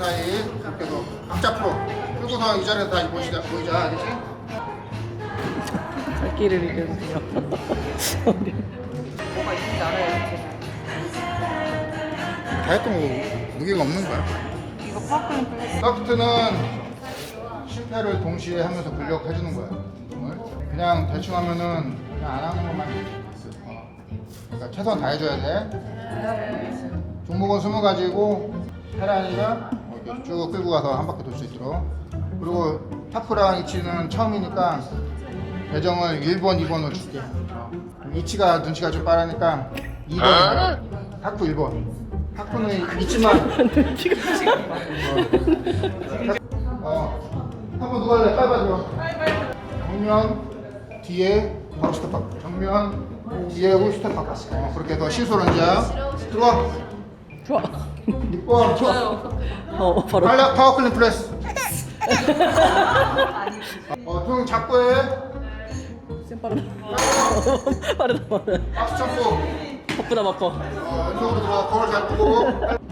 사이 이렇게 해서 각자 풀어 풀고서 이 자리에서 다시 모이자 모이자 알겠지? 살기를 잃으세요. 뭐가 있는지 알아야지. 다 했던 거 무게가 없는 거야 이거 파크린 플레스. 서프트는 실패를 동시에 하면서 근력 해주는 거야 운동을. 그냥 대충 하면은 그냥 안 하는 것만 있어 어. 그러니까 최선 다해줘야 돼 종목은 20가지고 테란이가 이렇게 쭉 끌고 가서 한 바퀴 돌 수 있도록 그리고 타프랑 이치는 처음이니까 배정을 1번, 2번으로 줄게 이치가 눈치가 좀 빠르니까 2번 타프 1번 타프는 이치만 어, 한번 누가 할래? 빨리 빨리 정면 뒤에 바로 스텝 바꿔. 정면 뒤에 후 스텝 바꿔. 어, 그렇게 해서 이제 들어와. 좋아. 6번 좋아. 어, 바로. 빨리 파워 클린 프레스. 어, 등 잡고 해. 쌤 빠르다. 빠르다, 빠르다. 박수 참고. 바쁘다, 바빠. 어, 왼쪽으로 들어와. 거울 잘 보고.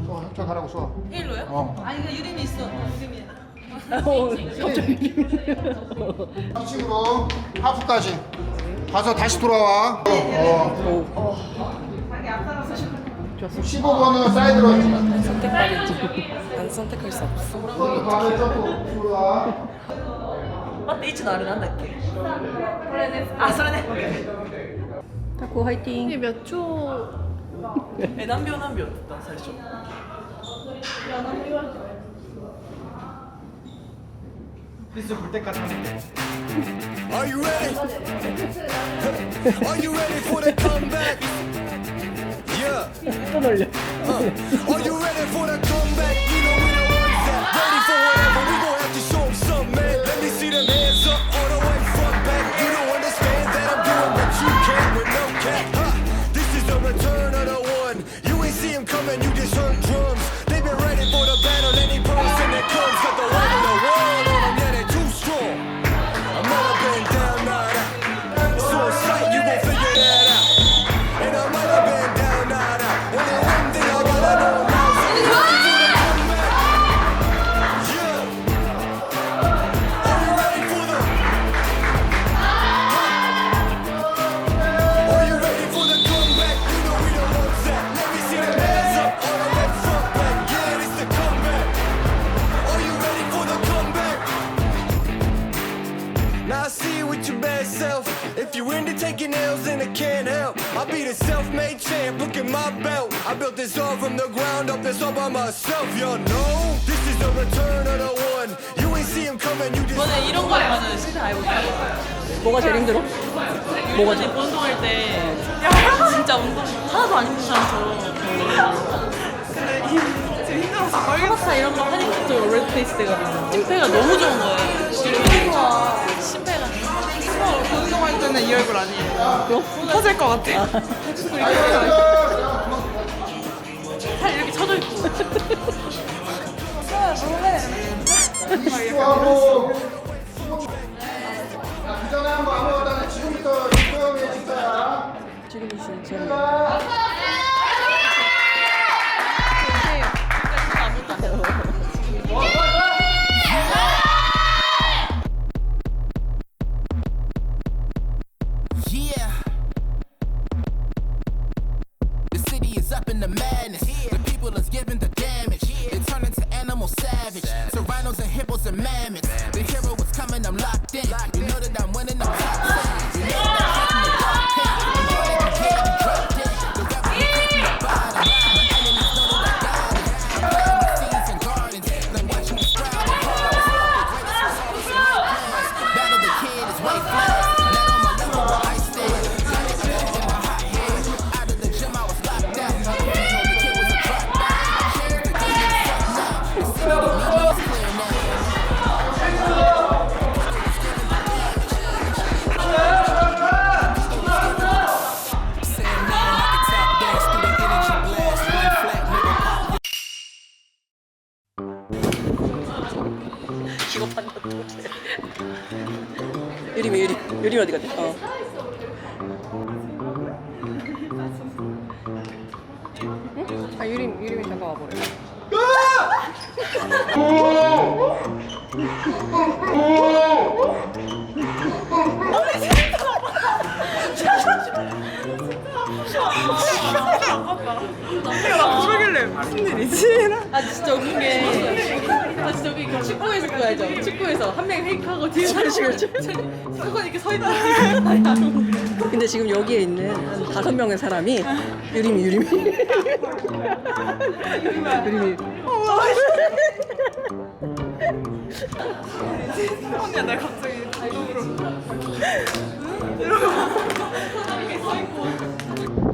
어, 저 가라고 쏘아. 일로요? 어. 아니 그 유림이 있어. 유림이. 어, 갑자기. 합식으로 하프까지 가서 다시 돌아와. 어, 어. 좋았어. 15번은 사이드로 했지. 선택받을지. 난 선택할 수 없어. 그것도 다음에 점프 들어와. 맞다 이치 나를 난다っけ. 아, それね. 타코 화이팅. 이게 몇 초? え、何秒何秒だった最初. Are you ready? Are you ready for the comeback? 또 놀려. Are you ready for the comeback? You know we the ones that ready for whatever. This all from the ground up. That's all by myself. Y'all know this is the return of the one. You ain't see him coming. You just. 저는 이런 거 하면 진짜 알고 있어요. 뭐가 제일 힘들어? 뭐가 제일 운동할 때 야, 진짜 운동 하나도 안 힘든 사람처럼 근데 이- 지금 힘들어서 하바타 이런 거 하니까 또 레드페이스 돼가지고 심폐가 너무 좋은 거예요 심폐가 심폐가 어, 운동할 때는 이 얼굴 아니에요 터질 것 같아요 지금부터 육도형의 진짜야. 지금 이슈 제일. Yeah. The city is up in the madness. Savage. Serranos and hippos and mammoths. The hero is coming, I'm locked in. You know that I'm winning, I'm top ten. You know that I'm catching the top. I'm. The. I'm. Like watching. The was in my. Battle the is 직업한다고 유림이 유림 유림 어디 갔대? 어. 응? 아 유림 유림이 잠깐 와보래 아 진짜 웃긴 게 아 진짜 웃긴 게 축구에서 그거 알죠? 축구에서 한 명 페이크하고 뒤에 그렇지, 이렇게 서 있다. 근데 지금 여기에 있는 한 다섯 명의 사람이 유림이 유림이 유림이 언니야 나 갑자기 발목으로.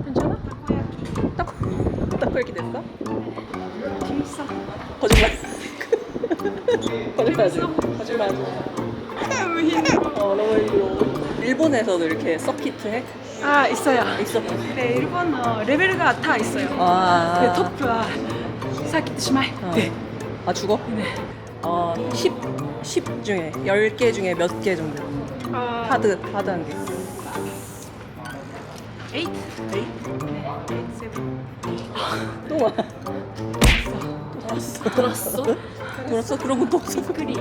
괜찮아? 딱, 딱 이렇게 됐어? 거짓말. 거짓말하지. 거짓말하지. 너무 힘들어. 어, 너무 힘들어. 일본에서도 이렇게 서키트 해? 아 있어요. 있어. 네 일본 어, 레벨가 다 있어요. 아. 그 토프와 사키트 시마이. 어. 네. 아, 죽어? 네. 어, 10, 10 중에, 10개 중에 몇 개 정도? 어, 하드, 하드 한 개. 에이트. 에이? 네, 세븐. 또 와. 돌았어. 돌았어? 돌았어? 그런 것도 없어. 그리.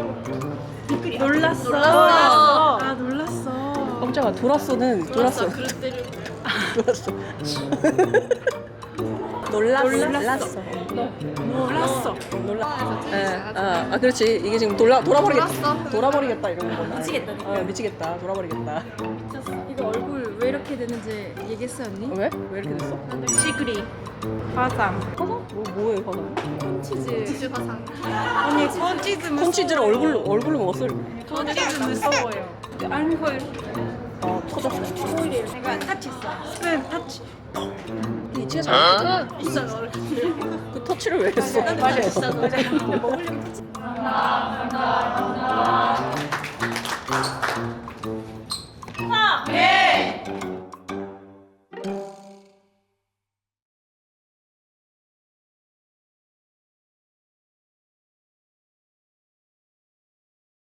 놀랐어. 놀랐어. 아 놀랐어. 깜짝아, 돌았어는, 돌았어. 그럴 때를 놀았어. 놀랐어. 놀랐어. 놀랐어. 놀라. 예, 아, 아, 그렇지. 이게 지금 돌아 돌아버리겠다. 돌아버리겠다 이런 거. 미치겠다. 어, 미치겠다. 돌아버리겠다. 이렇게 되는지 얘기했어 언니? 왜? 왜 이렇게 됐어? 시그리. 화삼. 화상? 뭐 뭐예요 화상? 치즈 치즈 화상. 언니 콘치즈. 콩치즈를 얼굴로 얼굴로 먹었어. 콘치즈 무서워요. 알코올. 어 터졌어. 내가 타치했어. 스팸 타치. 이치가 잘. 진짜 너그 터치를 왜 했어? 맞아. 진짜 너 먹으려면 타치.